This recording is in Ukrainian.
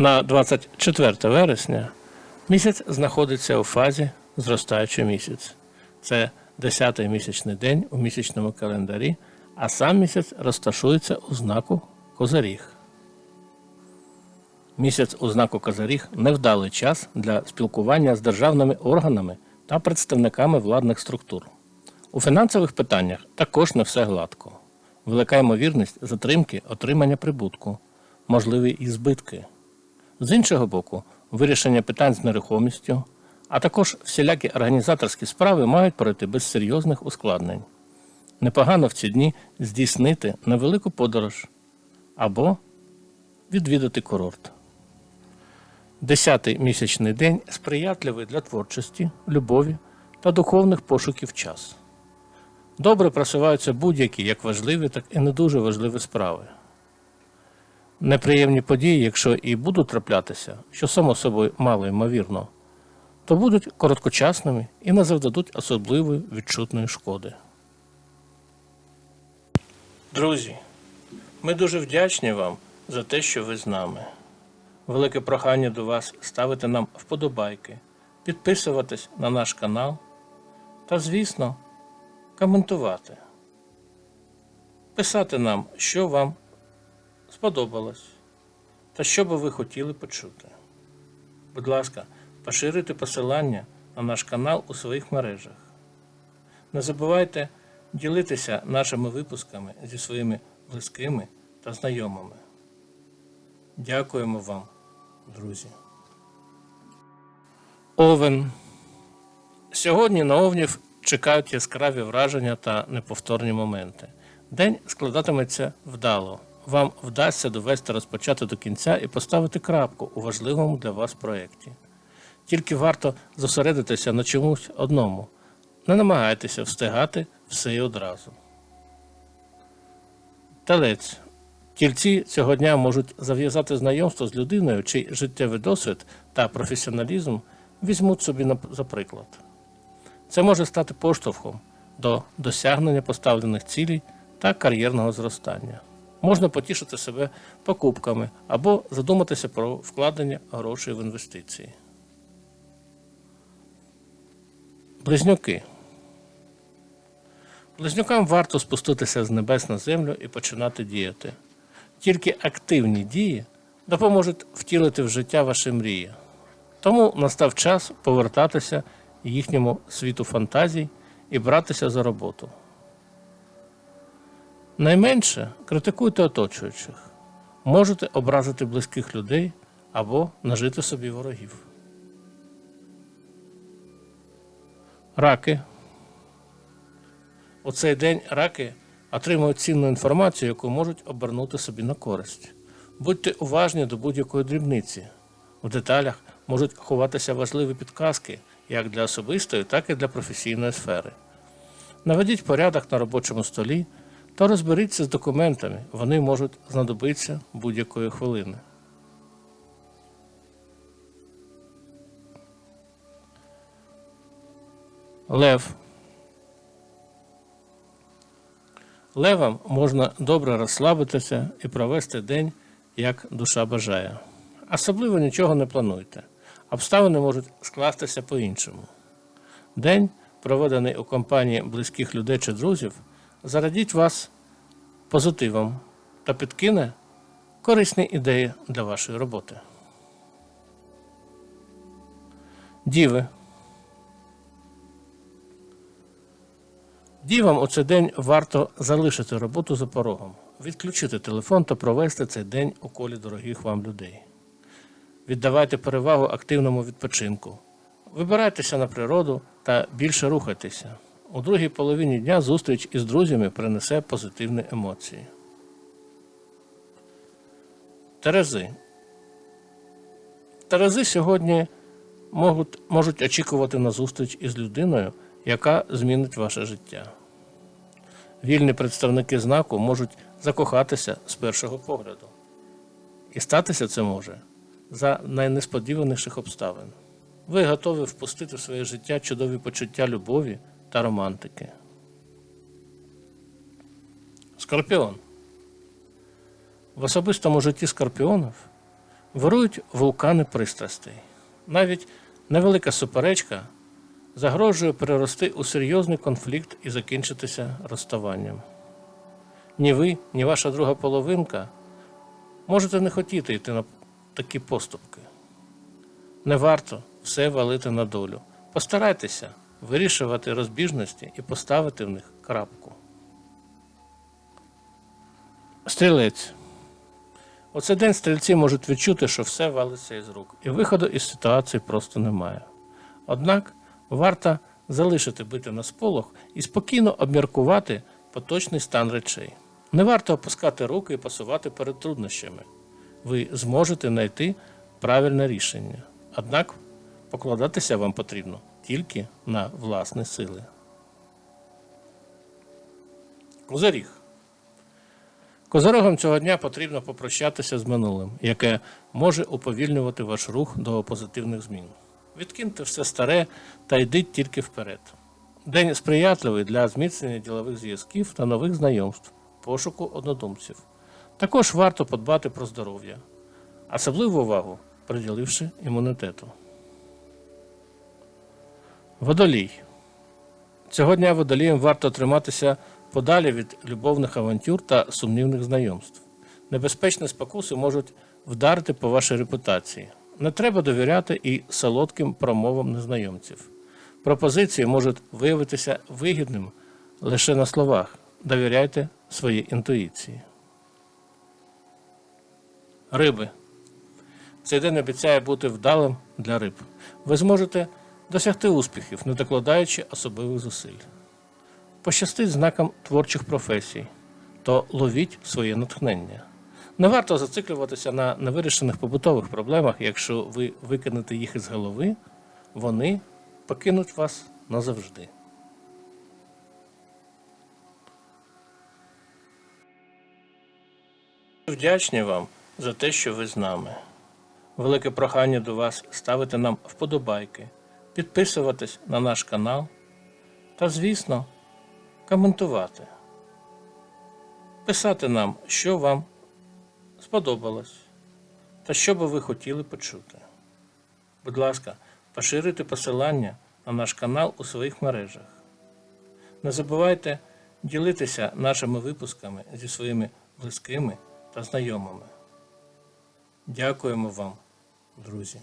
на 24 вересня місяць знаходиться у фазі зростаючий місяць. Це 10-й місячний день у місячному календарі, а сам місяць розташується у знаку Козаріг. Місяць у знаку Козаріг невдалий час для спілкування з державними органами та представниками владних структур. У фінансових питаннях також не все гладко. Велика ймовірність затримки отримання прибутку, можливі і збитки. З іншого боку, вирішення питань з нерухомістю, а також всілякі організаторські справи мають пройти без серйозних ускладнень. Непогано в ці дні здійснити невелику подорож або відвідати курорт. Десятий місячний день сприятливий для творчості, любові та духовних пошуків час. Добре просуваються будь-які як важливі, так і не дуже важливі справи. Неприємні події, якщо і будуть траплятися, що само собою мало ймовірно, то будуть короткочасними і не завдадуть особливої відчутної шкоди. Друзі, ми дуже вдячні вам за те, що ви з нами. Велике прохання до вас ставити нам вподобайки, підписуватись на наш канал та, звісно, коментувати. Писати нам, що вам сподобалось та що би ви хотіли почути. Будь ласка, поширюйте посилання на наш канал у своїх мережах. Не забувайте ділитися нашими випусками зі своїми близькими та знайомими. Дякуємо вам, друзі. Овен. Сьогодні на овнів чекають яскраві враження та неповторні моменти. День складатиметься вдало. Вам вдасться довести розпочати до кінця і поставити крапку у важливому для вас проєкті. Тільки варто зосередитися на чомусь одному. Не намагайтеся встигати все і одразу. Телець. Тільці цього дня можуть зав'язати знайомство з людиною, чий життєвий досвід та професіоналізм візьмуть собі за приклад. Це може стати поштовхом до досягнення поставлених цілей та кар'єрного зростання. Можна потішити себе покупками або задуматися про вкладення грошей в інвестиції. Близнюки. Близнюкам варто спуститися з небес на землю і починати діяти. Тільки активні дії допоможуть втілити в життя ваші мрії. Тому настав час повертатися їхньому світу фантазій і братися за роботу. Найменше критикуйте оточуючих. Можете образити близьких людей або нажити собі ворогів. Раки. У цей день раки отримують цінну інформацію, яку можуть обернути собі на користь. Будьте уважні до будь-якої дрібниці. В деталях можуть ховатися важливі підказки як для особистої, так і для професійної сфери. Наведіть порядок на робочому столі та розберіться з документами, вони можуть знадобитися будь-якої хвилини. Лев. Левам можна добре розслабитися і провести день, як душа бажає. Особливо нічого не плануйте. Обставини можуть скластися по-іншому. День, проведений у компанії близьких людей чи друзів, зарадіть вас позитивом та підкине корисні ідеї для вашої роботи. Діви. Дівам у цей день варто залишити роботу за порогом, відключити телефон та провести цей день у колі дорогих вам людей. Віддавайте перевагу активному відпочинку. Вибирайтеся на природу та більше рухайтеся. У другій половині дня зустріч із друзями принесе позитивні емоції. Терези. Терези сьогодні можуть, можуть очікувати на зустріч із людиною, яка змінить ваше життя. Вільні представники знаку можуть закохатися з першого погляду. І статися це може за найнесподіваніших обставин. Ви готові впустити в своє життя чудові почуття любові та романтики. Скорпіон. В особистому житті скорпіонів вирують вулкани пристрастей. Навіть невелика суперечка загрожує перерости у серйозний конфлікт і закінчитися розставанням. Ні ви, ні ваша друга половинка можете не хотіти йти на такі поступки. Не варто все валити на долю. Постарайтеся вирішувати розбіжності і поставити в них крапку. Стрілець. У цей день стрільці можуть відчути, що все валиться із рук, і виходу із ситуації просто немає. Однак варто залишити бити на сполох і спокійно обміркувати поточний стан речей. Не варто опускати руки і пасувати перед труднощами. Ви зможете знайти правильне рішення. Однак покладатися вам потрібно тільки на власні сили. Козиріг. Козорогам цього дня потрібно попрощатися з минулим, яке може уповільнювати ваш рух до позитивних змін. Відкиньте все старе та йдіть тільки вперед. День сприятливий для зміцнення ділових зв'язків та нових знайомств, пошуку однодумців. Також варто подбати про здоров'я, особливу увагу приділивши імунітету. Водолій. Цього дня водоліям варто триматися подалі від любовних авантюр та сумнівних знайомств. Небезпечні спокуси можуть вдарити по вашій репутації. Не треба довіряти і солодким промовам незнайомців. Пропозиції можуть виявитися вигідним лише на словах. Довіряйте своїй інтуїції. Риби. Цей день обіцяє бути вдалим для риб. Ви зможете досягти успіхів, не докладаючи особливих зусиль. Пощастить знакам творчих професій, то ловіть своє натхнення. Не варто зациклюватися на невирішених побутових проблемах, якщо ви викинете їх із голови, вони покинуть вас назавжди. Вдячні вам за те, що ви з нами. Велике прохання до вас ставити нам вподобайки, підписуватись на наш канал та, звісно, коментувати. Писати нам, що вам сподобалось та що би ви хотіли почути. Будь ласка, поширюйте посилання на наш канал у своїх мережах. Не забувайте ділитися нашими випусками зі своїми близькими та знайомими. Дякуємо вам, друзі.